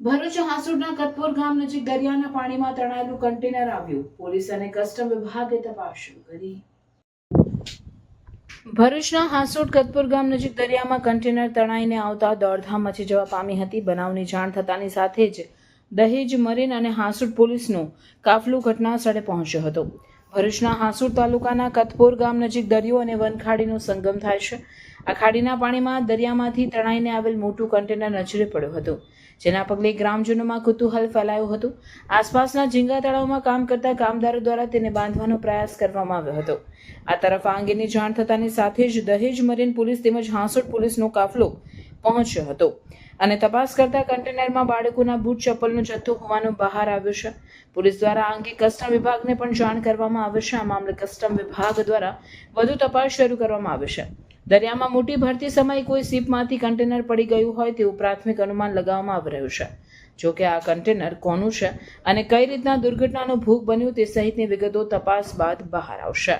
ભરૂચ હાંસોડના કતપુર ગામ નજીક દરિયાના પાણીમાં તણાયેલું કન્ટેનર આવ્યું. પોલીસ અને કસ્ટમ વિભાગે તપાસ શરૂ કરી. ભરૂચના હાંસોડ કતપુર ગામ નજીક દરિયામાં કન્ટેનર તણાઈને આવતા દોડધામ મચી જવા પામી હતી. બનાવની જાણ થતાની સાથે જ દહેજ મરીન અને હાંસુડ પોલીસનું કાફલું ઘટના સ્થળે પહોંચ્યો હતો. ભરૂચના હાંસુર તાલુકાના કતપોર ગામ નજીક દરિયો અને વનખાડીનો સંગમ થાય છે. આ ખાડીના પાણીમાં દરિયામાંથી તણાઈને આવેલ મોટું કન્ટેનર નજરે પડ્યું હતું, જેના પગલે ગ્રામજનોમાં કુતૂહલ ફેલાયું હતું. આસપાસના ઝીંગા તળાવમાં કામ કરતા કામદારો દ્વારા તેને બાંધવાનો પ્રયાસ કરવામાં આવ્યો હતો. આ તરફ આ અંગેની જાણ થતાની સાથે જ દહેજ મરીન પોલીસ તેમજ હાંસોડ પોલીસનો કાફલો પહોંચ્યો હતો. અને તપાસ કરતા કન્ટેનરમાં બાળકોના બૂટ ચપ્પલનો જથ્થો હોવાનું બહાર આવ્યું છે. પોલીસ દ્વારા આ અંગે કસ્ટમ વિભાગને પણ જાણ કરવામાં આવે છે. આ મામલે કસ્ટમ વિભાગ દ્વારા વધુ તપાસ શરૂ કરવામાં આવે છે. દરિયામાં મોટી ભરતી સમયે કોઈ સીપમાંથી કન્ટેનર પડી ગયું હોય તેવું પ્રાથમિક અનુમાન લગાવવામાં આવી રહ્યું છે. જો કે આ કન્ટેનર કોનું છે અને કઈ રીતના દુર્ઘટનાનો ભોગ બન્યું તે સહિતની વિગતો તપાસ બાદ બહાર આવશે.